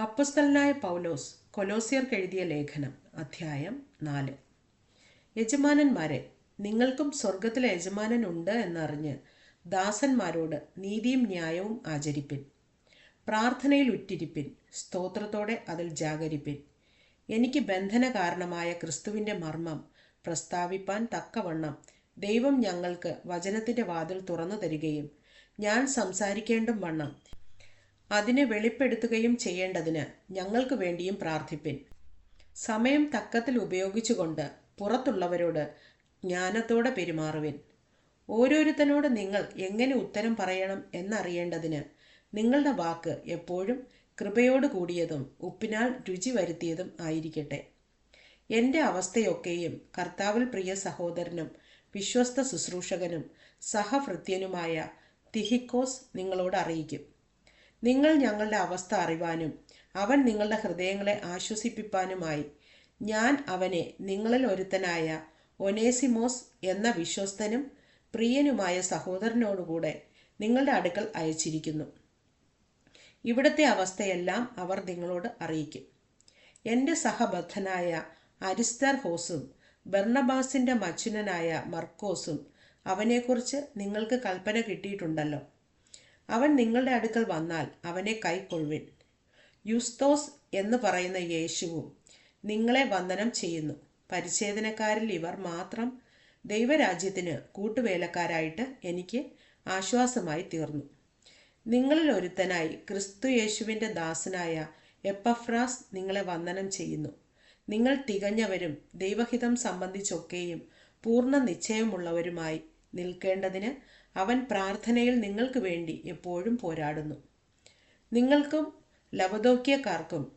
അപ്പസ്തലനായ പൗലോസ് കൊലോസിയർക്ക് എഴുതിയ ലേഖനം അധ്യായം നാല്. യജമാനന്മാരെ നിങ്ങൾക്കും സ്വർഗത്തിലെ യജമാനൻ ഉണ്ട് എന്നറിഞ്ഞ് ദാസന്മാരോട് നീതിയും ന്യായവും ആചരിപ്പിൻ. പ്രാർത്ഥനയിൽ ഉറ്റിരിപ്പിൻ. സ്തോത്രത്തോടെ അതിൽ ജാഗരിപ്പിൻ. എനിക്ക് ബന്ധന കാരണമായ ക്രിസ്തുവിന്റെ മർമ്മം പ്രസ്താവിപ്പാൻ തക്കവണ്ണം ദൈവം ഞങ്ങൾക്ക് വചനത്തിന്റെ വാതിൽ തുറന്നു തരികയും ഞാൻ സംസാരിക്കേണ്ടും വണ്ണം അതിനെ വെളിപ്പെടുത്തുകയും ചെയ്യേണ്ടതിന് ഞങ്ങൾക്ക് വേണ്ടിയും പ്രാർത്ഥിപ്പിൻ. സമയം തക്കത്തിൽ ഉപയോഗിച്ചുകൊണ്ട് പുറത്തുള്ളവരോട് ജ്ഞാനത്തോടെ പെരുമാറുവിൻ. ഓരോരുത്തനോട് നിങ്ങൾ എങ്ങനെ ഉത്തരം പറയണം എന്നറിയേണ്ടതിന് നിങ്ങളുടെ വാക്ക് എപ്പോഴും കൃപയോട് കൂടിയതും ഉപ്പിനാൽ രുചി വരുത്തിയതും ആയിരിക്കട്ടെ. എന്റെ അവസ്ഥയൊക്കെയും കർത്താവിൽ പ്രിയ സഹോദരനും വിശ്വസ്ത ശുശ്രൂഷകനും സഹഭൃത്യനുമായ തിഹിക്കോസ് നിങ്ങളോട് അറിയിക്കും. നിങ്ങൾ ഞങ്ങളുടെ അവസ്ഥ അറിവാനും അവൻ നിങ്ങളുടെ ഹൃദയങ്ങളെ ആശ്വസിപ്പിപ്പാനുമായി. ഞാൻ അവനെ നിങ്ങളിൽ ഒരുത്തനായ ഒനേസിമോസ് എന്ന വിശ്വസ്തനും പ്രിയനുമായ സഹോദരനോടുകൂടെ നിങ്ങളുടെ അടുക്കൽ അയച്ചിരിക്കുന്നു. ഇവിടുത്തെ അവസ്ഥയെല്ലാം അവർ നിങ്ങളോട് അറിയിക്കും. എന്റെ സഹബദ്ധനായ അരിസ്തർ ഹോസും ബർണബാസിന്റെ മച്ചുനനായ മർക്കോസും അവനെക്കുറിച്ച് നിങ്ങൾക്ക് കൽപ്പന കിട്ടിയിട്ടുണ്ടല്ലോ. അവൻ നിങ്ങളുടെ അടുക്കൽ വന്നാൽ അവനെ കൈക്കൊള്ളുവിൻ. യുസ്തോസ് എന്ന് പറയുന്ന യേശുവും നിങ്ങളെ വന്ദനം ചെയ്യുന്നു. പരിച്ഛേദനക്കാരിൽ ഇവർ മാത്രം ദൈവരാജ്യത്തിന് കൂട്ടുവേലക്കാരായിട്ട് എനിക്ക് ആശ്വാസമായി തീർന്നു. നിങ്ങളിൽ ഒരുത്തനായി ക്രിസ്തു യേശുവിന്റെ ദാസനായ എപ്പഫ്രാസ് നിങ്ങളെ വന്ദനം ചെയ്യുന്നു. നിങ്ങൾ തികഞ്ഞവരും ദൈവഹിതം സംബന്ധിച്ചൊക്കെയും പൂർണ നിശ്ചയമുള്ളവരുമായി നിൽക്കേണ്ടതിന് അവൻ പ്രാർത്ഥനയിൽ നിങ്ങൾക്ക് വേണ്ടി എപ്പോഴും പോരാടുന്നു. നിങ്ങൾക്കും ലവദോക്യക്കാർക്കും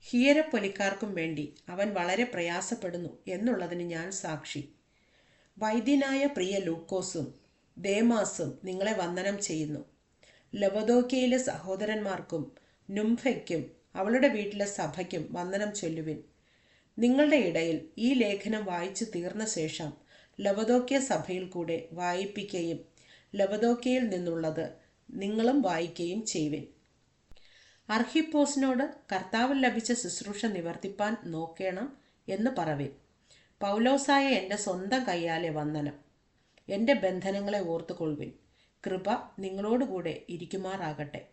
ഹീയരപ്പൊലിക്കാർക്കും വേണ്ടി അവൻ വളരെ പ്രയാസപ്പെടുന്നു എന്നുള്ളതിന് ഞാൻ സാക്ഷി. വൈദ്യനായ പ്രിയ ലൂക്കോസും ദേമാസും നിങ്ങളെ വന്ദനം ചെയ്യുന്നു. ലവദോക്യയിലെ സഹോദരന്മാർക്കും നുംഫയ്ക്കും അവളുടെ വീട്ടിലെ സഭയ്ക്കും വന്ദനം ചൊല്ലുവിൻ. നിങ്ങളുടെ ഇടയിൽ ഈ ലേഖനം വായിച്ചു തീർന്ന ശേഷം ലവദോക്യ സഭയിൽ കൂടെ വായിപ്പിക്കുകയും ലവദോക്യയിൽ നിന്നുള്ളത് നിങ്ങളും വായിക്കുകയും ചെയ്യുവിൻ. അർഹിപ്പോസിനോട് കർത്താവിൽ ലഭിച്ച ശുശ്രൂഷ നിവർത്തിപ്പാൻ നോക്കണം എന്ന് പറവിൻ. പൗലോസായ എന്റെ സ്വന്തം കയ്യാലെ വന്ദനം. എന്റെ ബന്ധനങ്ങളെ ഓർത്തുകൊള്ളുവിൻ. കൃപ നിങ്ങളോടുകൂടെ ഇരിക്കുമാറാകട്ടെ.